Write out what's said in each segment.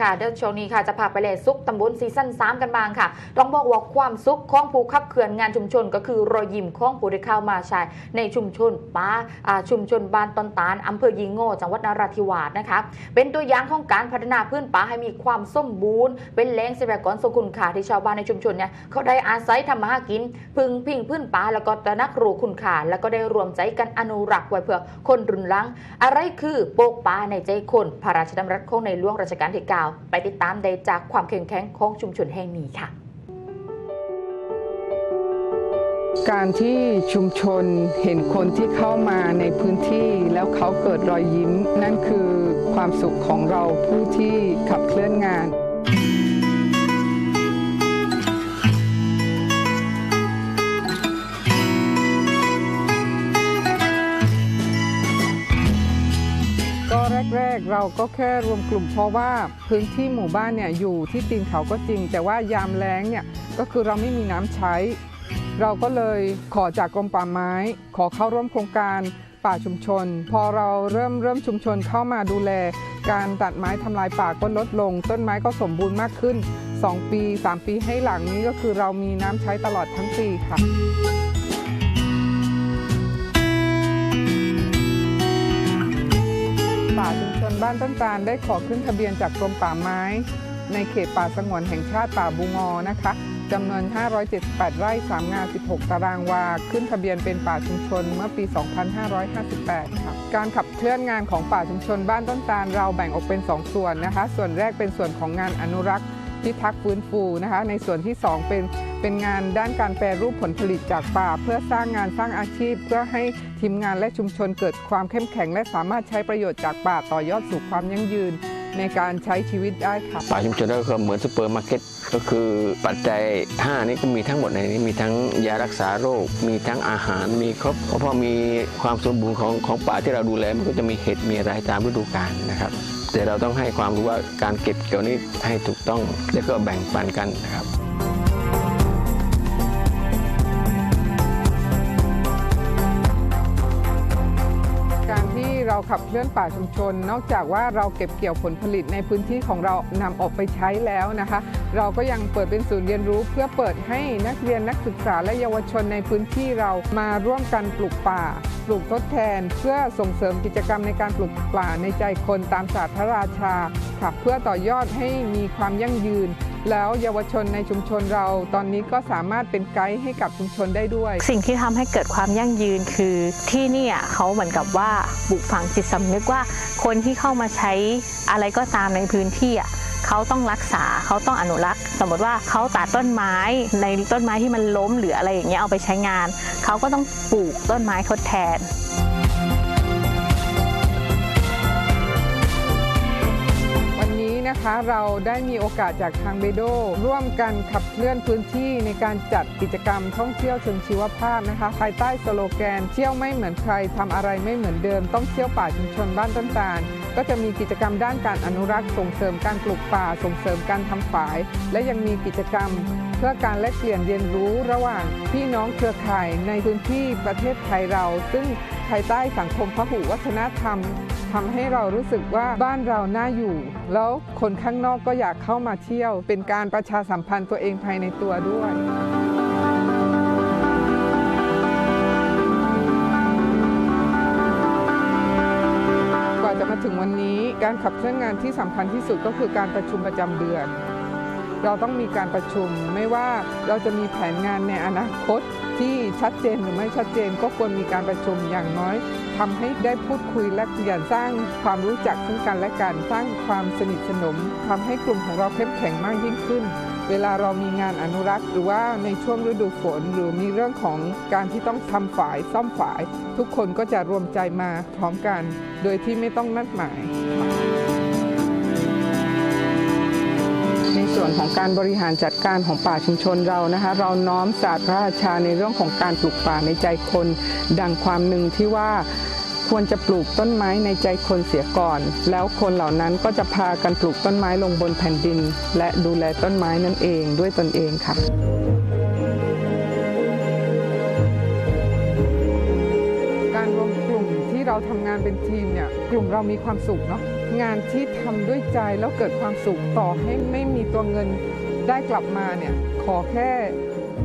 ค่ะเดินช่วงนี้ค่ะจะพาไปเลซุกตำบลซีซั่น3 กันบ้างค่ะ ต้องบอกว่าความสุขของผู้ขับเคลื่อนงานชุมชน ก็คือรอยยิ้มของผู้ได้เข้ามาใช้ในชุมชนป้าชุมชนบ้านต้นตาลอำเภอยิงโง่จังหวัดนราธิวาสนะคะเป็นตัวอย่างของการพัฒนาพื้นป่าให้มีความสมบูรณ์ เป็นแหล่งทรัพยากรสกุลค่าที่ชาวบ้านในชุมชนเนี่ยเขาได้อาศัยทำมาหากิน พึงพิงพื้นป่าแล้วก็ตระหนักรู้คุณค่าแล้วก็ได้รวมใจกันอนุรักษ์ไว้เพื่อคนรุ่นหลัง อะไรคือโปกป่าในใจคนพระราชดำรัสของในหลวงรัชกาลที่9ไปติดตามได้จากความเข้มแข็งของชุมชนแห่งนี้ค่ะ การที่ชุมชนเห็นคนที่เข้ามาในพื้นที่แล้วเขาเกิดรอยยิ้ม นั่นคือความสุขของเราผู้ที่ขับเคลื่อนงาน กเราก็แค่รวมกลุ่มเพราะว่าพื้นที่หมู่บ้านเนี่ยอยู่ที่ตีนเขาก็จริง แต่ว่ายามแล้งเนี่ยก็คือเราไม่มีน้ำใช้ เราก็เลยขอจากกรมป่าไม้ ขอเข้าร่วมโครงการป่าชุมชน พอเราเริ่มเริ่มชุมชนเข้ามาดูแล การตัดไม้ทำลายป่าก็ลดลง ต้นไม้ก็สมบูรณ์มากขึ้น 2 ปี 3 ปีให้หลังนี้ก็คือเรามีน้ำใช้ตลอดทั้งปีค่ะ บ้านต้นตาลได้ขอขึ้นทะเบียนจากกรมป่าไม้ ในเขตป่าสงวนแห่งชาติป่าบูงอนะคะจำนวน 578 ไร่ 3 งาน 16 ตารางวา ขึ้นทะเบียนเป็นป่าชุมชนเมื่อปี 2558 ค่ะ การขับเคลื่อนงานของป่าชุมชนบ้านต้นตาลเราแบ่งออกเป็น 2 ส่วนนะคะ ส่วนแรกเป็นส่วนของงานอนุรักษ์พิทักษ์ฟื้นฟูนะคะ ในส่วนที่ 2 เป็น เป็นงานด้านการแปรรูปผลผลิตจากป่า เพื่อสร้างงานสร้างอาชีพ เพื่อให้ทีมงานและชุมชนเกิดความเข้มแข็ง และสามารถใช้ประโยชน์จากป่าต่อยอดสู่ความยั่งยืน ในการใช้ชีวิตได้ค่ะป่าชุมชนก็คือเหมือนซูเปอร์มาร์เก็ตก็คือปัจจัย 5 นี้ก็มีทั้งหมดในนี้มีทั้งยารักษาโรค มีทั้งอาหารมีครบเพราะพอมีความสมบูรณ์ของของป่าที่เราดูแลมันก็จะมีเห็ดมีอะไรตามฤดูกาลนะครับแต่เราต้องให้ความรู้ว่าการเก็บเกี่ยวนี้ให้ถูกต้อง แล้วก็แบ่งปันกันนะครับ เราขับเคลื่อนป่าชุมชน นอกจากว่าเราเก็บเกี่ยวผลผลิตในพื้นที่ของเรานำออกไปใช้แล้วนะคะ เราก็ยังเปิดเป็นศูนย์เรียนรู้ เพื่อเปิดให้นักเรียนนักศึกษาและเยาวชนในพื้นที่เรามาร่วมกันปลูกป่า ปลูกทดแทน เพื่อส่งเสริมกิจกรรมในการปลูกป่าในใจคนตามศาสตร์พระราชาค่ะเพื่อต่อยอดให้มีความยั่งยืน แล้วเยาวชนในชุมชนเราตอนนี้ก็สามารถเป็นไกด์ให้กับชุมชนได้ด้วย สิ่งที่ทำให้เกิดความยั่งยืนคือที่นี่เขาเหมือนกับว่าปลูกฝังจิตสำนึกว่า คนที่เข้ามาใช้อะไรก็ตามในพื้นที่เขาต้องรักษาเขาต้องอนุรักษ์ สมมติว่าเขาตัดต้นไม้ในต้นไม้ที่มันล้มหรืออะไรอย่างเงี้ยเอาไปใช้งาน เขาก็ต้องปลูกต้นไม้ทดแทน เราได้มีโอกาสจากทางเบโด ร่วมกันขับเคลื่อนพื้นที่ในการจัดกิจกรรมท่องเที่ยวเชิงชีวภาพนะคะ ภายใต้สโลแกน เที่ยวไม่เหมือนใครทำอะไรไม่เหมือนเดิม ต้องเที่ยวป่าชุมชนบ้านต้นตาล ก็จะมีกิจกรรมด้านการอนุรักษ์ส่งเสริมการปลูกป่าส่งเสริมการทำฝาย และยังมีกิจกรรมเพื่อการแลกเปลี่ยนเรียนรู้ระหว่างพี่น้องเครือข่ายในพื้นที่ประเทศไทยเรา ซึ่งภายใต้สังคมพหุวัฒนธรรม ทำให้เรารู้สึกว่าบ้านเราน่าอยู่ แล้วคนข้างนอกก็อยากเข้ามาเที่ยว เป็นการประชาสัมพันธ์ตัวเองภายในตัวด้วยกว่าจะมาถึงวันนี้การขับเคลื่อนงานที่สำคัญที่สุดก็คือการประชุมประจำเดือน เราต้องมีการประชุมไม่ว่าเราจะมีแผนงานในอนาคต ที่ชัดเจนหรือไม่ชัดเจนก็ควรมีการประชุมอย่างน้อยทำให้ได้พูดคุยและเปลี่ยนสร้างความรู้จักซึ่งกันและกันสร้างความสนิทสนมทำให้กลุ่มของเราเข้มแข็งมากยิ่งขึ้น เวลาเรามีงานอนุรักษ์ หรือว่าในช่วงฤดูฝน หรือมีเรื่องของการที่ต้องทำฝายซ่อมฝาย ทุกคนก็จะรวมใจมาพร้อมกัน โดยที่ไม่ต้องนัดหมาย ส่วนของการบริหารจัดการของป่าชุมชนเรานะคะ เราน้อมศาสตร์พระราชาในเรื่องของการปลูกป่าในใจคน ดังความหนึ่งที่ว่าควรจะปลูกต้นไม้ในใจคนเสียก่อน แล้วคนเหล่านั้นก็จะพากันปลูกต้นไม้ลงบนแผ่นดิน และดูแลต้นไม้นั่นเองด้วยตนเองค่ะการรวมกลุ่มที่เราทำงานเป็นทีมเนี่ยกลุ่มเรามีความสุขเนาะ งานที่ทำด้วยใจแล้วเกิดความสุขต่อให้ไม่มีตัวเงินได้กลับมาเนี่ยขอแค่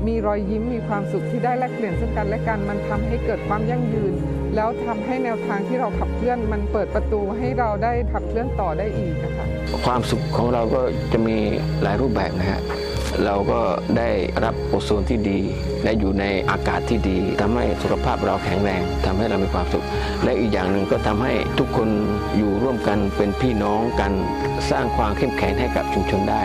มีรอยยิ้มมีความสุขที่ได้แลกเปลี่ยนซึ่งกันและกัน มันทำให้เกิดความยั่งยืน แล้วทำให้แนวทางที่เราขับเคลื่อน มันเปิดประตูให้เราได้ขับเคลื่อนต่อได้อีกนะคะความสุขของเราก็จะมีหลายรูปแบบนะฮะ เราก็ได้รับโอโซนที่ดีได้อยู่ในอากาศที่ดีทำให้สุขภาพเราแข็งแรงทำให้เรามีความสุข และอีกอย่างหนึ่งก็ทำให้ทุกคนอยู่ร่วมกันเป็นพี่น้องกันสร้างความเข้มแข็งให้กับชุมชนได้